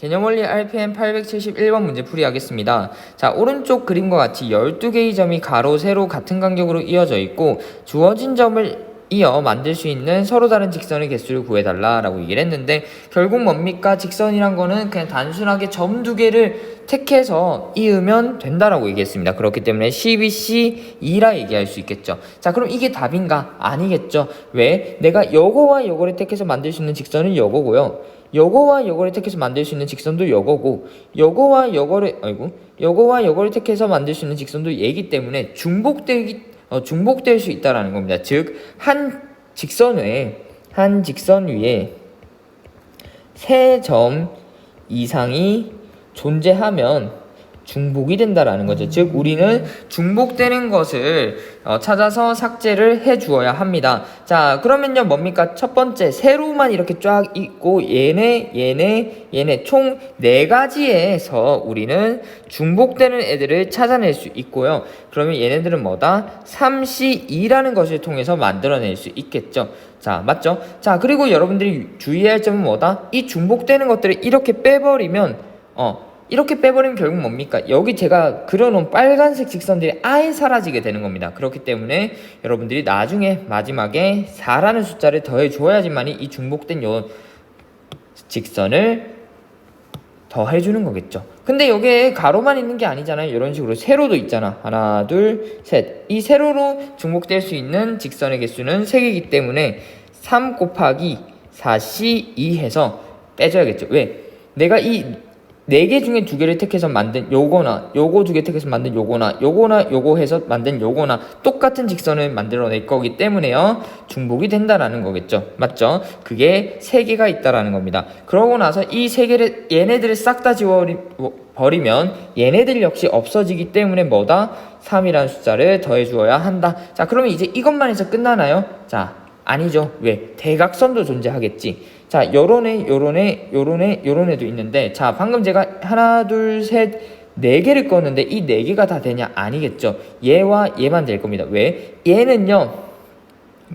개념원리 RPM 871번 문제 풀이하겠습니다. 자, 오른쪽 그림과 같이 12개의 점이 가로, 세로 같은 간격으로 이어져 있고 주어진 점을 이어 만들 수 있는 서로 다른 직선의 개수를 구해달라라고 얘기를 했는데 결국 뭡니까? 직선이란 거는 그냥 단순하게 점 두 개를 택해서 이으면 된다라고 얘기했습니다. 그렇기 때문에 CBC 2라 얘기할 수 있겠죠. 자, 그럼 이게 답인가? 아니겠죠. 왜? 내가 요거와 요거를 택해서 만들 수 있는 직선은 요거고요. 요거와 요거를 택해서 만들 수 있는 직선도 요거고 요거와 요거를 아이고 요거와 요거를 택해서 만들 수 있는 직선도 얘기 때문에 중복되기 어, 중복될 수 있다라는 겁니다. 즉 한 직선 외에 한 직선 위에 세 점 이상이 존재하면 중복이 된다라는 거죠. 즉 우리는 중복되는 것을 어, 찾아서 삭제를 해 주어야 합니다. 자, 그러면요 뭡니까? 첫 번째 세로만 이렇게 쫙 있고 얘네 얘네 얘네 총 네 가지에서 우리는 중복되는 애들을 찾아낼 수 있고요. 그러면 얘네들은 뭐다? 3C2라는 것을 통해서 만들어낼 수 있겠죠. 자, 맞죠? 자, 그리고 여러분들이 주의할 점은 뭐다? 이 중복되는 것들을 이렇게 빼버리면 어 이렇게 빼버리면 결국 뭡니까? 여기 제가 그려놓은 빨간색 직선들이 아예 사라지게 되는 겁니다. 그렇기 때문에 여러분들이 나중에 마지막에 4라는 숫자를 더해 줘야지만이 이 중복된 요 직선을 더해주는 거겠죠. 근데 여기에 가로만 있는 게 아니잖아요. 이런 식으로 세로도 있잖아. 하나, 둘, 셋. 이 세로로 중복될 수 있는 직선의 개수는 3개이기 때문에 3 곱하기 4C2 해서 빼줘야겠죠. 왜? 내가 이 네 개 중에 두 개를 택해서 만든 요거나 요거 두 개 택해서 만든 요거나 요거나 요거 해서 만든 요거나 똑같은 직선을 만들어낼 거기 때문에요. 중복이 된다라는 거겠죠. 맞죠? 그게 세 개가 있다라는 겁니다. 그러고 나서 이 세 개를 얘네들을 싹 다 지워 버리면 얘네들 역시 없어지기 때문에 뭐다? 3이라는 숫자를 더해 주어야 한다. 자 그러면 이제 이것만 해서 끝나나요? 자 아니죠 왜 대각선도 존재하겠지 자, 요런 애, 요런 애, 요런 애, 요런 애도 있는데, 자, 방금 제가 하나, 둘, 셋, 네 개를 껐는데 이 네 개가 다 되냐? 아니겠죠. 얘와 얘만 될 겁니다. 왜? 얘는요,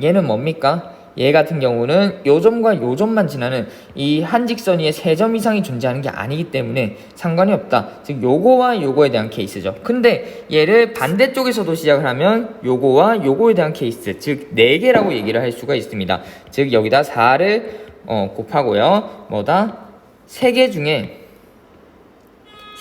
얘는 뭡니까? 얘 같은 경우는 요 점과 요 점만 지나는 이 한 직선 위에 세 점 이상이 존재하는 게 아니기 때문에 상관이 없다. 즉 요거와 요거에 대한 케이스죠. 근데 얘를 반대쪽에서도 시작을 하면 요거와 요거에 대한 케이스, 즉 네 개라고 얘기를 할 수가 있습니다. 즉 여기다 4를 어, 곱하고요. 뭐다? 세 개 중에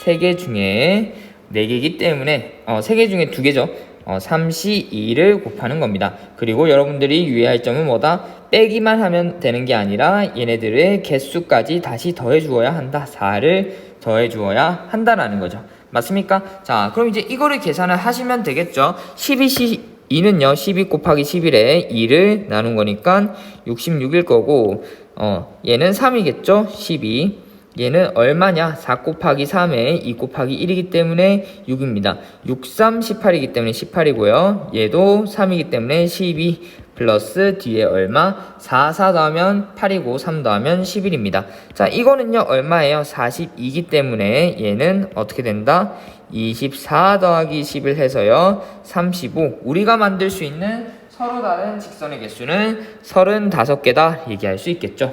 세 개 중에 네 개이기 때문에 어, 세개 중에 두 개죠. 어, 3C2를 곱하는 겁니다. 그리고 여러분들이 유의할 점은 뭐다? 빼기만 하면 되는 게 아니라 얘네들의 개수까지 다시 더해 주어야 한다. 4를 더해 주어야 한다라는 거죠. 맞습니까? 자, 그럼 이제 이거를 계산을 하시면 되겠죠. 12C 2는요, 12 곱하기 11에 2를 나눈 거니까 66일 거고, 어, 얘는 3이겠죠? 12. 얘는 얼마냐? 4 곱하기 3에 2 곱하기 1이기 때문에 6입니다. 6, 3, 18이기 때문에 18이고요. 얘도 3이기 때문에 12 플러스 뒤에 얼마? 4, 4 더하면 8이고 3 더하면 11입니다. 자, 이거는요, 얼마예요? 42이기 때문에 얘는 어떻게 된다? 24 더하기 10을 해서요, 35. 우리가 만들 수 있는 서로 다른 직선의 개수는 35개다 얘기할 수 있겠죠.